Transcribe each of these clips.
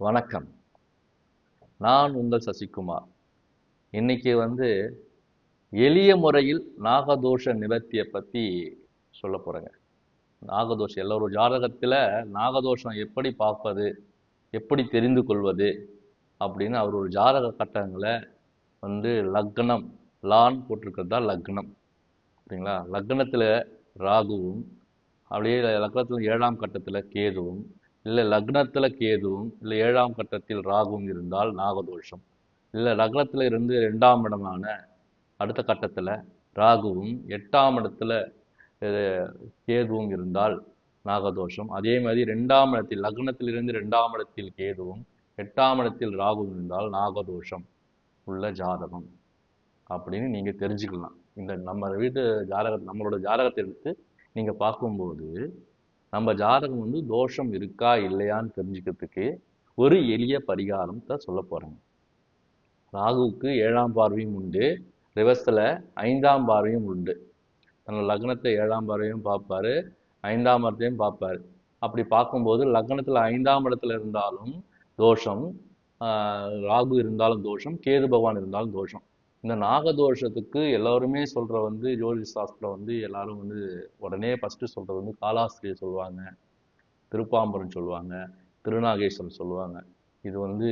வணக்கம். நான் உங்கள் சசிகுமார். இன்னைக்கு வந்து எளிய முறையில் நாகதோஷ நிவர்த்தியை பற்றி சொல்ல போகிறேங்க நாகதோஷம் எல்லோரும் ஜாதகத்தில் நாகதோஷம் எப்படி பார்ப்பது எப்படி தெரிந்து கொள்வது அப்படின்னு அவர் ஒரு ஜாதக கட்டங்களை வந்து லக்னம் லான் போட்டிருக்கிறது தான் லக்னம். சரிங்களா? லக்னத்தில் ராகுவும் அப்படியே லக்னத்தில் ஏழாம் கட்டத்தில் கேதுவும் இல்லை லக்னத்தில் கேதுவும் இல்லை ஏழாம் கட்டத்தில் ராகுவும் இருந்தால் நாகதோஷம். இல்லை லக்னத்தில் இருந்து ரெண்டாம் இடமான அடுத்த கட்டத்தில் ராகுவும் எட்டாம் இடத்துல கேதுவும் இருந்தால் நாகதோஷம். அதே மாதிரி ரெண்டாம் இடத்தில் லக்னத்திலிருந்து ரெண்டாம் இடத்தில் கேதுவும் எட்டாம் இடத்தில் ராகுவும் இருந்தால் நாகதோஷம் உள்ள ஜாதகம். அப்படின்னு நீங்கள் தெரிஞ்சுக்கலாம். இந்த நம்ம வீட்டு ஜாதக நம்மளோட ஜாதகத்தை எடுத்து நீங்கள் பார்க்கும்போது நம்ம ஜாதகம் வந்து தோஷம் இருக்கா இல்லையான்னு தெரிஞ்சுக்கிறதுக்கு ஒரு எளிய பரிகாரத்தை சொல்ல போகிறேங்க ராகுவுக்கு ஏழாம் பார்வையும் உண்டு. ரிவர்ஸில் ஐந்தாம் பார்வையும் உண்டு. தன்னோட லக்னத்தை ஏழாம் பார்வையும் பார்ப்பாரு ஐந்தாம் இடத்தையும் பார்ப்பாரு. அப்படி பார்க்கும்போது லக்னத்தில் ஐந்தாம் இடத்துல இருந்தாலும் தோஷம் ராகு இருந்தாலும் தோஷம் கேது பகவான் இருந்தாலும் தோஷம். இந்த நாகதோஷத்துக்கு எல்லாருமே சொல்கிற வந்து ஜோதிஷ சாஸ்திரம் வந்து எல்லாரும் வந்து உடனே ஃபஸ்ட்டு சொல்கிறது வந்து காலாஸ்திரி சொல்லுவாங்க திருப்பாம்பரம் சொல்லுவாங்க திருநாகேஸ்வரம் சொல்லுவாங்க. இது வந்து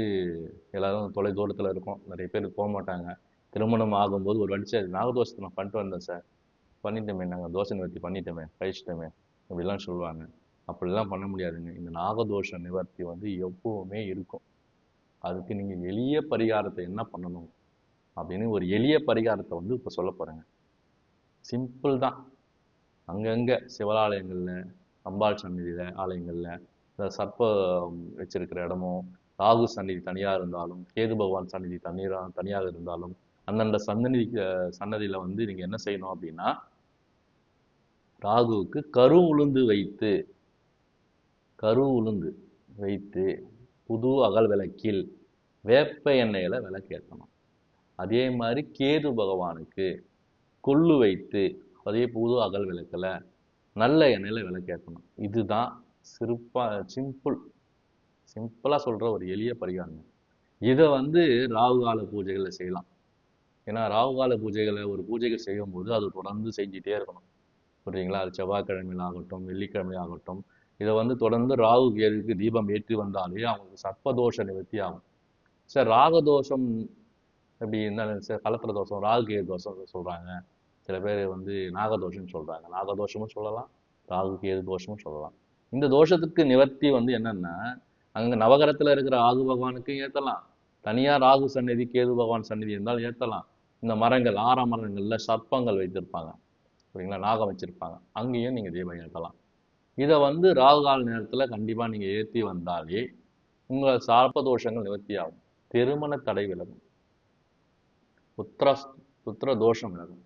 எல்லாரும் தொலை தூரத்தில் இருக்கும். நிறைய பேர் போக மாட்டாங்க. திருமணம் ஆகும்போது ஒரு வடிச்சு அது நாகதோஷத்தை நான் பண்ணிட்டு வந்தேன் சார். பண்ணிட்டோமே நாங்கள் தோசை நிவர்த்தி பண்ணிட்டோமே கழிச்சிட்டோமே அப்படிலாம் சொல்லுவாங்க. அப்படிலாம் பண்ண முடியாதுங்க. இந்த நாகதோஷ நிவர்த்தி வந்து எப்பவுமே இருக்கும். அதுக்கு நீங்கள் எளிய பரிகாரத்தை என்ன பண்ணணும்? அப்படின்னு ஒரு எளிய பரிகாரத்தை வந்து இப்போ சொல்ல போகிறேங்க சிம்பிள் தான். அங்கங்கே சிவலாலயங்களில் அம்பாள் சந்நிதியில் ஆலயங்களில் இந்த சர்ப்பம் வச்சிருக்கிற இடமும் ராகு சந்நிதி தனியாக இருந்தாலும் கேது பகவான் சந்நிதி தனியாக தனியாக இருந்தாலும் அந்தந்த சந்தநிதி சன்னதியில் வந்து நீங்கள் என்ன செய்யணும் அப்படின்னா ராகுவுக்கு கரு உளுந்து வைத்து கரு உளுந்து வைத்து புது அகல் விளக்கில் வேப்ப எண்ணெயில் விளக்கேற்றணும் அதே மாதிரி கேது பகவானுக்கு கொள்ளு வைத்து அதே புது அகல் விளக்கில் நல்ல எண்ணெயில விளக்கேற்றணும் இதுதான் சிறப்பாக சிம்பிள் சிம்பிளாக சொல்கிற ஒரு எளிய பரிகாரம் இதை வந்து ராகு கால பூஜைகளில் செய்யலாம். ஏன்னா ராகு கால பூஜைகளை ஒரு பூஜைகள் செய்யும்போது அது தொடர்ந்து செஞ்சுட்டே இருக்கணும். புரியுங்களா அது செவ்வாய்க்கிழமையில் ஆகட்டும் வெள்ளிக்கிழமை ஆகட்டும் இதை வந்து தொடர்ந்து ராகு கேதுக்கு தீபம் ஏற்றி வந்தாலே அவங்களுக்கு சர்ப்பதோஷ நிவர்த்தி ஆகும். சார் ராகதோஷம் எப்படி இருந்தாலும் சார் கலத்திர தோஷம் ராகு கேது தோஷம் சொல்றாங்க. சில பேர் வந்து நாகதோஷம்னு சொல்றாங்க. நாகதோஷமும் சொல்லலாம் ராகு கேது தோஷமும் சொல்லலாம். இந்த தோஷத்துக்கு நிவர்த்தி வந்து என்னன்னா அங்கே நவகரத்தில் இருக்கிற ராகு பகவானுக்கு ஏற்றலாம் தனியாக ராகு சந்நிதி கேது பகவான் சந்நிதி இருந்தாலும் ஏற்றலாம் இந்த மரங்கள் ஆற மரங்களில் சர்ப்பங்கள் வைத்திருப்பாங்க. சரிங்களா? நாகம் வச்சுருப்பாங்க. அங்கேயும் நீங்கள் தீபம் ஏற்றலாம் இதை வந்து ராகு கால நேரத்தில் கண்டிப்பாக நீங்கள் ஏற்றி வந்தாலே உங்கள் சார்ப தோஷங்கள் நிவர்த்தி ஆகும் திருமண தடை விலகும். புத்திர புத்திர தோஷம் விலகும்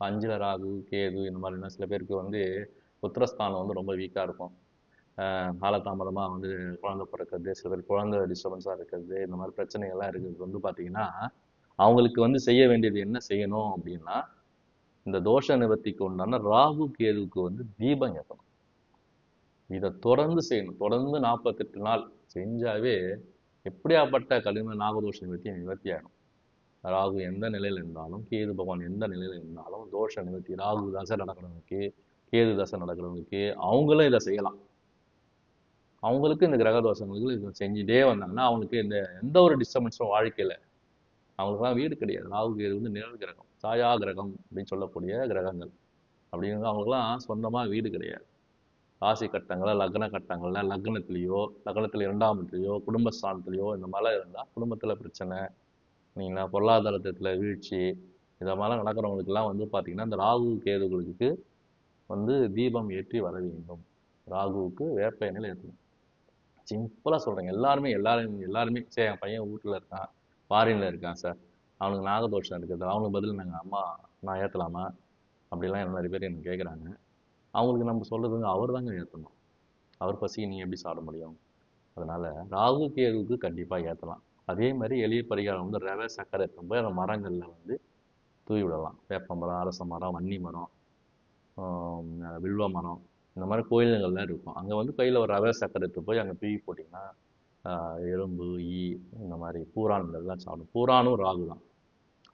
அஞ்சில் ராகு கேது இந்த மாதிரிலாம் சில பேருக்கு வந்து புத்திரஸ்தானம் வந்து ரொம்ப வீக்காக இருக்கும். காலதாமதமாக வந்து குழந்தை பிறக்கிறது சில பேர் குழந்தை டிஸ்டர்பன்ஸாக இருக்கிறது இந்த மாதிரி பிரச்சனைகள்லாம் இருக்கிறது வந்து பார்த்திங்கன்னா அவங்களுக்கு வந்து செய்ய வேண்டியது என்ன செய்யணும் அப்படின்னா இந்த தோஷ நிவர்த்திக்கு உண்டான ராகு கேதுவுக்கு வந்து தீபம் ஏற்றணும் இதை தொடர்ந்து செய்யணும். தொடர்ந்து நாற்பத்தெட்டு நாள் செஞ்சாவே எப்படியாப்பட்ட கடுமை நாகதோஷ நிவர்த்தி நிவர்த்தி ஆகிடும் ராகு எந்த நிலையில் இருந்தாலும் கேது பகவான் எந்த நிலையில் இருந்தாலும் தோஷ நிவர்த்தி ராகு தசை நடக்கிறவனுக்கு கேது தசை நடக்கிறவனுக்கு அவங்களும் இதை செய்யலாம். அவங்களுக்கு இந்த கிரக தோஷங்களுக்கு இதை செஞ்சுட்டே வந்தாங்கன்னா அவங்களுக்கு இந்த எந்த ஒரு டிஸ்டர்பன்ஸும் வாழ்க்கையில அவங்களுக்குலாம் வீடு கிடையாது. ராகு கேது வந்து நிழல் கிரகம் சாயா கிரகம் அப்படின்னு சொல்லக்கூடிய கிரகங்கள். அப்படிங்கிறது அவங்களுக்குலாம் சொந்தமா வீடு கிடையாது. ராசி கட்டங்களில் லக்ன கட்டங்கள்ல லக்னத்துலேயோ லக்னத்தில் இரண்டாம் இடத்துலையோ குடும்பஸ்தானத்திலேயோ இந்த மாதிரிலாம் இருந்தால் குடும்பத்துல பிரச்சனை பார்த்தீங்கன்னா பொருளாதாரத்தில் வீழ்ச்சி இதை மாதிரிலாம் நடக்கிறவங்களுக்கெல்லாம் வந்து பார்த்தீங்கன்னா இந்த ராகு கேதுகளுக்கு வந்து தீபம் ஏற்றி வர வேண்டும். ராகுவுக்கு வேப்ப எண்ணெயில் ஏற்றணும். சிம்பிளாக சொல்கிறேங்க எல்லாருமே எல்லாரும் எல்லாருமே சரி என் பையன் வீட்டில் இருக்கான் ஃபாரினில் இருக்கான் சார். அவனுக்கு நாகதோஷம் இருக்குது. அவனுக்கு பதில் நாங்கள் அம்மா நான் ஏற்றலாமா அப்படிலாம் நிறைய பேர் எனக்கு கேட்குறாங்க அவங்களுக்கு நம்ம சொல்கிறதுங்க அவர் தாங்க ஏற்றணும் அவர் பசிக்கு நீங்கள் எப்படி சாப்பிட முடியும்? அதனால் ராகு கேதுவுக்கு கண்டிப்பாக ஏற்றலாம் அதே மாதிரி எளிய பரிகாரம் வந்து ரவை சக்கரை இருக்கும்போது போய் அந்த மரங்களில் வந்து தூவி விடலாம். வேப்ப மரம் அரச மரம் வன்னி மரம் வில்வ மரம் இந்த மாதிரி கோயிலுங்கள்லாம் இருக்கும். அங்கே வந்து கையில் ஒரு ரவை சக்கரை எடுத்து போய் அங்கே தூவி போட்டிங்கன்னா எறும்பு ஈ இந்த மாதிரி பூரான்கள்லாம் சாப்பிடும். பூரானும் ராகு தான்.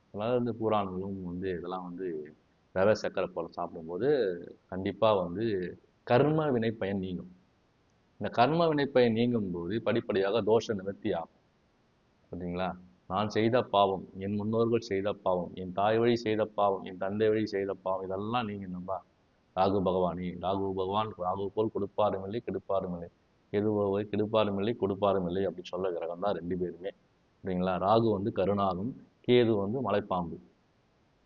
அதனால் வந்து பூரான்களும் வந்து இதெல்லாம் வந்து ரவை சக்கரை போல் சாப்பிடும்போது கண்டிப்பாக வந்து கர்ம வினை பயன் நீங்கும். இந்த கர்ம வினை பயன் நீங்கும் போது படிப்படியாக தோஷ நிவர்த்தி ஆகும். பார்த்தீங்களா நான் செய்த பாவம் என் முன்னோர்கள் செய்த பாவம் என் தாய் வழி செய்த பாவம் என் தந்தை வழி செய்த பாவம் இதெல்லாம் நீங்கள் நம்பா. ராகு பகவானே ராகு பகவான் ராகு போல் கொடுப்பாரும் இல்லை கெடுப்பாரும் இல்லை. கெடுபவை கெடுப்பாரும் இல்லை கொடுப்பாரும் இல்லை சொல்ல கிரகம் தான் ரெண்டு பேருமே. சரிங்களா ராகு வந்து கருணாகும் கேது வந்து மலைப்பாம்பு.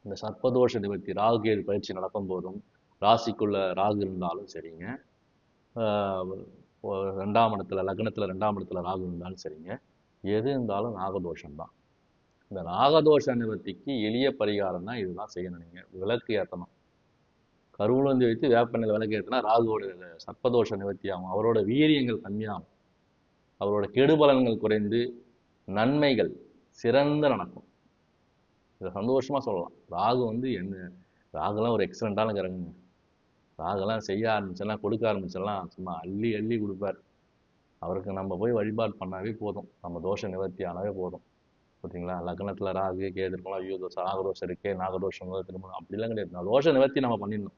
இந்த சர்ப்பதோஷ நிவர்த்தி ராகு கேது பயிற்சி நடக்கும் போதும் ராசிக்குள்ள ராகு இருந்தாலும் சரிங்க. ரெண்டாம் இடத்துல லக்னத்தில் ரெண்டாம் இடத்துல ராகு இருந்தாலும் சரிங்க. எது இருந்தாலும் நாகதோஷம் தான் இந்த நாகதோஷ நிவர்த்திக்கு எளிய பரிகாரம் தான் இதுதான் செய்யணும் நீங்கள் விளக்கு ஏற்றணும் கருவுலந்து வைத்து வேப்பெண்ணில் விளக்கு ஏற்றினா ராகுவோட சர்ப்பதோஷ நிவர்த்தி ஆகும் அவரோட வீரியங்கள் கம்மியாகும். அவரோட கெடுபலன்கள் குறைந்து நன்மைகள் சிறந்து நடக்கும். இதை சந்தோஷமாக சொல்லலாம். ராகு வந்து என்ன? ராகுலாம் ஒரு எக்ஸலண்ட்டான கிரகங்க. ராகுலாம் செய்ய ஆரம்பிச்செல்லாம் கொடுக்க ஆரம்பிச்செல்லாம் சும்மா அள்ளி அள்ளி கொடுப்பார். அவருக்கு நம்ம போய் வழிபாடு பண்ணாவே போதும். நம்ம தோஷ நிவர்த்தி ஆனாவே போதும். பார்த்தீங்களா? லக்னத்தில் ராகு கேது இருக்கலாம். ஐயோ தோஷம் ராகதோஷம் இருக்கே நாகதோஷம் திருமணம் அப்படிலாம் கிடையாது. நான் தோஷ நிவர்த்தி நம்ம பண்ணிடணும்.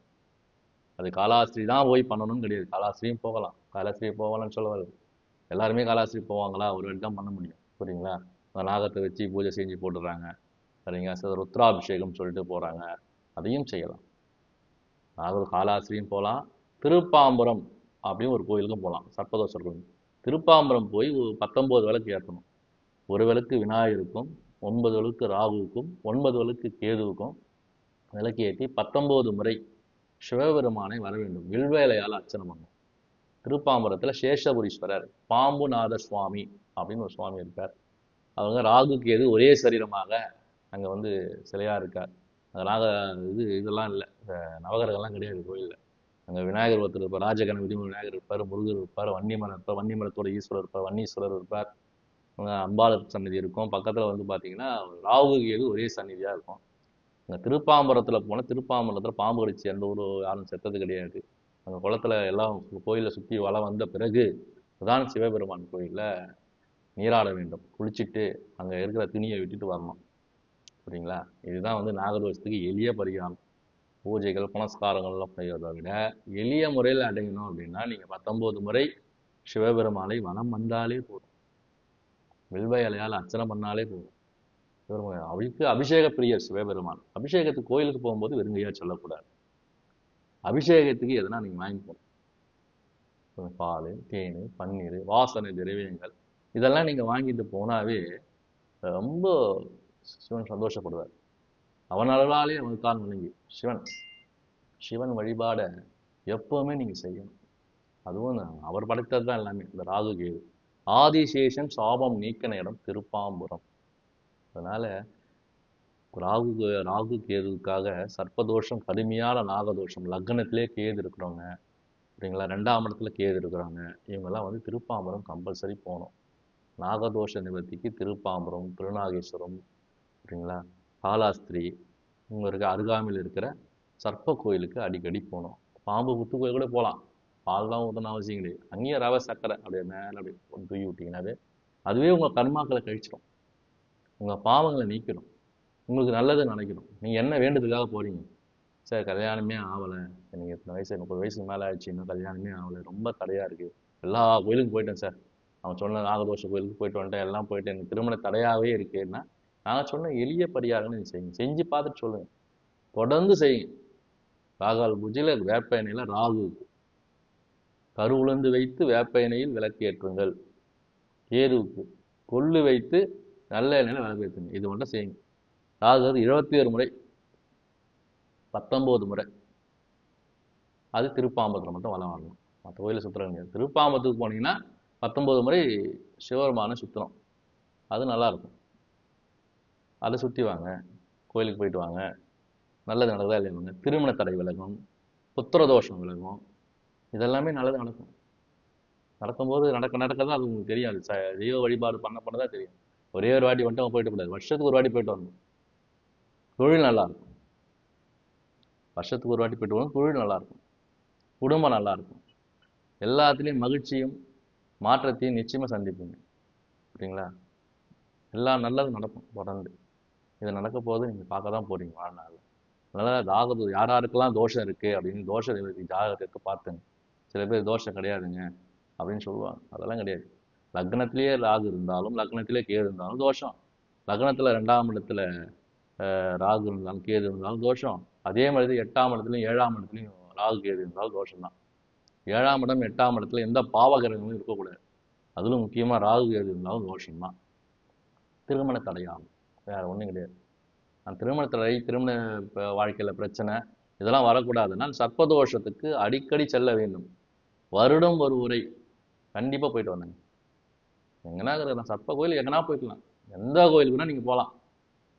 அது காலாஸ்திரி தான் போய் பண்ணணும்னு கிடையாது. காலாஸ்திரியும் போகலாம். காலாஸ்திரி போகலாம்னு சொல்ல வருது எல்லாருமே காலாஸ்திரி போவாங்களா? ஒரு வாட்டி தான் பண்ண முடியும். புரியுங்களா? அந்த நாகத்தை வச்சு பூஜை செஞ்சு போட்டுடுறாங்க. சரிங்களா? சார் ருத்ராபிஷேகம் சொல்லிட்டு போகிறாங்க அதையும் செய்யலாம். நாகூர் காலாஸ்திரியும் போகலாம். திருப்பாம்புரம் அப்படின்னு ஒரு கோயிலுக்கும் போகலாம். சர்ப்பதோஷர் கோயில். திருப்பாம்பரம் போய் பத்தொம்போது விளக்கு ஏற்றணும் ஒரு விளக்கு விநாயகருக்கும் ஒன்பது விளக்கு ராகுவுக்கும் ஒன்பது விளக்கு கேதுவுக்கும் விளக்கு ஏற்றி பத்தொம்போது முறை சிவபெருமானை வர வேண்டும். வில்வேலையால் அர்ச்சனை பண்ணும் திருப்பாம்பரத்தில் சேஷபுரீஸ்வரர் பாம்புநாத சுவாமி அப்படின்னு ஒரு சுவாமி இருக்கார். அவங்க ராகு கேது ஒரே சரீரமாக அங்கே வந்து சிலையாக இருக்கார். அங்க நாக இது இதெல்லாம் இல்லை. நவகரங்கள்லாம் கிடையாது கோயிலில். அங்கே விநாயகர் ஒருத்தர் இருப்பார் ராஜகணபதி விநாயகர் இருப்பார் முருகர் இருப்பார் வன்னிமரம் இருப்பார் வன்னிமரத்தோட ஈஸ்வரர் இருப்பார் வன்னீஸ்வரர் இருப்பார். அம்பாளர் சன்னதி இருக்கும். பக்கத்தில் வந்து பார்த்தீங்கன்னா ராகு கேது ஒரே சன்னதியாக இருக்கும். அங்கே திருப்பாம்பரத்தில் போனால் திருப்பாம்பரத்தில் பாம்பு கடிச்சு எந்த ஒரு யாரும் செத்தது கிடையாது. அந்த குளத்துல எல்லாம் கோயிலை சுற்றி வலம் வந்த பிறகு பிரதான சிவபெருமான் கோயிலில் நீராட வேண்டும். குளிச்சுட்டு அங்கே இருக்கிற துணியை விட்டுட்டு வரணும். சரிங்களா இதுதான் வந்து நாகதோஷத்துக்கு எளிய பரிகாரம். பூஜைகள் புனஸ்காரங்கள்லாம் செய்வதை விட எளிய முறையில் அடையணும் அப்படின்னா நீங்க பத்தொன்பது முறை சிவபெருமானை வனம் வந்தாலே போதும். வில்வ இலையால் அர்ச்சனை பண்ணாலே போதும். சிவபெருமான் அவருக்கு அபிஷேக பிரியர் சிவபெருமான். அபிஷேகத்துக்கு கோயிலுக்கு போகும்போது வெறுங்கையாக சொல்லக்கூடாது. அபிஷேகத்துக்கு எதனா நீங்க வாங்கி போகணும் பால் தேன் பன்னீர் வாசனை திரவியங்கள் இதெல்லாம் நீங்க வாங்கிட்டு போனாவே ரொம்ப சிவன் சந்தோஷப்படுவார். அவன் அருளாலே அவனுக்கு தான் வணங்கி. சிவன். சிவன் வழிபாடை எப்பவுமே நீங்கள் செய்யணும். அதுவும் அவர் படைத்தது தான் எல்லாமே இந்த ராகு கேது. ஆதிசேஷன் சாபம் நீக்கின இடம் திருப்பாம்புரம். அதனால ராகு ராகு கேதுக்காக சர்ப்பதோஷம் கடுமையான நாகதோஷம் லக்னத்திலே கேது இருக்கிறவங்க சரிங்களா? ரெண்டாம் இடத்துல கேது இருக்கிறாங்க. இவங்கெல்லாம் வந்து திருப்பாம்புரம் கம்பல்சரி போகணும். நாகதோஷ நிவர்த்திக்கு திருப்பாம்புரம் திருநாகேஸ்வரம் சரிங்களா? காலாஸ்திரி இங்க இருக்க அருகாமையில் இருக்கிற சர்ப்ப கோயிலுக்கு அடிக்கடி போகணும் பாம்பு புத்து கோயில் கூட போகலாம் பால்லாம் ஊற்றணும் அவசியம் கிடையாது. அங்கேயும் ரவை சக்கரை அப்படியே மேலே அப்படியே தூக்கி விட்டிங்கனாவே அதுவே உங்கள் கர்மாக்களை கழிச்சிடும். உங்கள் பாவங்களை நீக்கிடும். உங்களுக்கு நல்லது நினைக்கணும். நீங்கள் என்ன வேண்டதுக்காக போகிறீங்க சார் கல்யாணமே ஆகலை எனக்கு இத்தனை வயசு முப்பது வயசுக்கு மேலே ஆயிடுச்சு. இன்னும் கல்யாணமே ஆகலை ரொம்ப தடையாக இருக்குது எல்லா கோயிலுக்கும் போயிட்டேன் சார். அவன் சொன்ன நாகதோஷ கோயிலுக்கு போயிட்டு வந்துட்டேன். எல்லாம் போயிட்டு எனக்கு திருமண தடையாகவே இருக்குன்னா நான் சொன்ன எளிய பரிகாரங்கள் செய்யுங்க. செஞ்சு பார்த்துட்டு சொல்லுங்க. தொடர்ந்து செய்யுங்க. ராகால் பூஜையில் வேப்ப எண்ணெயில் ராகு. கரு வைத்து வேப்ப எண்ணெயில் விளக்கேற்றுங்கள் கேதுவுக்கு கொள்ளு வைத்து நல்ல எண்ணெயில் விளக்கேற்றுங்க இது மட்டும் செய்யுங்க. ராகு இருபத்தி ஏழு முறை பத்தொம்போது முறை. அது திருப்பாம்பத்தில் மட்டும் வளம் வரணும். மற்ற கோயிலில் சுற்றுறது கிடையாது திருப்பாம்பத்துக்கு போனீங்கன்னா பத்தொம்போது முறை சிவபெருமான சுற்றணும் அது நல்லாயிருக்கும் அதில் அதை சுற்றி வாங்க. கோயிலுக்கு போயிட்டு வாங்க. நல்லது நடக்குதா இல்லையாங்க திருமண தடை விலகும். புத்திரதோஷம் விலகும். இதெல்லாமே நல்லது நடக்கும். நடக்கும்போது நடக்க நடக்க தான் அது உங்களுக்கு தெரியாது. ச தெய்வ வழிபாடு பண்ண பண்ண தான் தெரியும். ஒரே ஒரு வாட்டி மட்டும் போயிட்டு கூடாது வருஷத்துக்கு ஒரு வாட்டி போயிட்டு வரணும். தொழில் நல்லாயிருக்கும் வருஷத்துக்கு ஒரு வாட்டி போயிட்டு வரணும். தொழில் நல்லாயிருக்கும் குடும்பம் நல்லா இருக்கும். எல்லாத்துலேயும் மகிழ்ச்சியும் மாற்றத்தையும் நிச்சயமாக சந்திப்பீங்க. சரிங்களா எல்லாம் நல்லதும் நடக்கும். தொடர்ந்து. இது நடக்க போகுது நீங்கள் பார்க்க தான் போகிறீங்க வாழ்நாள் அதனால் ராகு யார் யாருக்கெல்லாம் தோஷம் இருக்குது அப்படின்னு தோஷம் ஜாதகத்துக்கு பார்த்துங்க. சில பேர் தோஷம் கிடையாதுங்க அப்படின்னு சொல்லுவாங்க. அதெல்லாம் கிடையாது. லக்னத்திலேயே ராகு இருந்தாலும் லக்னத்திலே கேது இருந்தாலும் தோஷம். லக்னத்தில் ரெண்டாம் இடத்துல ராகு இருந்தாலும் கேது இருந்தாலும் தோஷம். அதே மாதிரி எட்டாம் இடத்துலையும் ஏழாம் இடத்துலையும் ராகு கேது இருந்தாலும் தோஷம் தான் ஏழாம் இடம் எட்டாம் இடத்துல எந்த பாவகிரகங்களும் இருக்கக்கூடாது. அதிலும் முக்கியமாக ராகு கேது இருந்தாலும் தோஷம் தான் திருமண தடையாகும். வேற ஒன்றும் கிடையாது. அந்த திருமணத்தில் திருமண வாழ்க்கையில் பிரச்சனை இதெல்லாம் வரக்கூடாதுன்னா சர்ப்பதோஷத்துக்கு அடிக்கடி செல்ல வேண்டும். வருடம் ஒரு முறை கண்டிப்பாக போயிட்டு வந்தேங்க. எங்கன்னா இருக்கிற சர்ப்ப கோயில் எங்கன்னா போய்க்கலாம். எந்த கோயிலுக்கு வேணால் நீங்கள் போகலாம்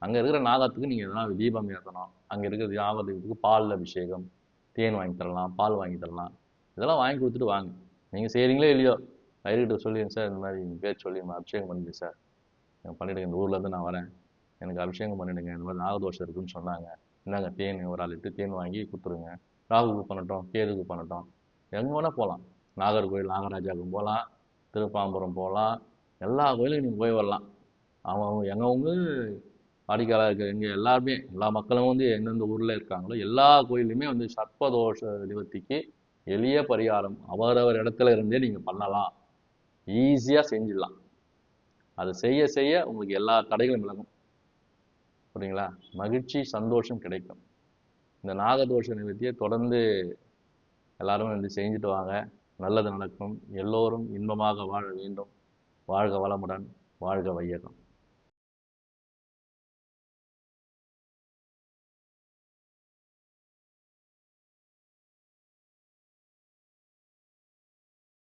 அங்கே இருக்கிற நாகத்துக்கு நீங்கள் எதனா தீபம் ஏற்றணும் அங்கே இருக்கிற நாகத்துக்கு பால் அபிஷேகம் தேன் வாங்கி தரலாம் பால் வாங்கி தரலாம். இதெல்லாம் வாங்கி கொடுத்துட்டு வாங்க. நீங்கள் செய்கிறீங்களோ இல்லையோ? ஐயர்கிட்ட சொல்லிடுங்க சார் இந்த மாதிரி பேர் சொல்லி அபிஷேகம் பண்ணுங்க சார். பண்ணிவிடுங்க இந்த ஊரில் இருந்து நான் வரேன். எனக்கு அபிஷேகம் பண்ணிடுங்க. இந்த மாதிரி நாகதோஷம் இருக்குன்னு சொன்னாங்க. இந்தாங்க தேன் ஒரு ஆள் இட்டு தேன் வாங்கி கொடுத்துருங்க. ராகுக்கு பண்ணட்டும் கேதுக்கு பண்ணட்டும். எங்கே வேணால் போகலாம் நாகர்கோவில் நாகராஜாவுக்கும் போகலாம் திருப்பாம்புரம் போகலாம் எல்லா கோயிலுக்கும் நீங்கள் போய் வரலாம். அவங்க அவங்க எங்கவங்க வாடிக்கையாளர் இருக்க இங்கே எல்லாருமே எல்லா மக்களும் வந்து எந்தெந்த ஊரில் இருக்காங்களோ எல்லா கோயிலுமே வந்து சர்ப்பதோஷ நிவர்த்திக்கு எளிய பரிகாரம். அவரவர் இடத்துல இருந்தே நீங்கள் பண்ணலாம். ஈஸியாக செஞ்சிடலாம். அதை செய்ய செய்ய உங்களுக்கு எல்லா தடைகளும் விலகும் புரியுங்களா? மகிழ்ச்சி சந்தோஷம் கிடைக்கும். இந்த நாகதோஷ நிவர்த்தியை தொடர்ந்து எல்லாரும் வந்து செஞ்சுட்டு வாங்க. நல்லது நடக்கும். எல்லோரும் இன்பமாக வாழ வேண்டும். வாழ்க வளமுடன். வாழ்க வையகம்.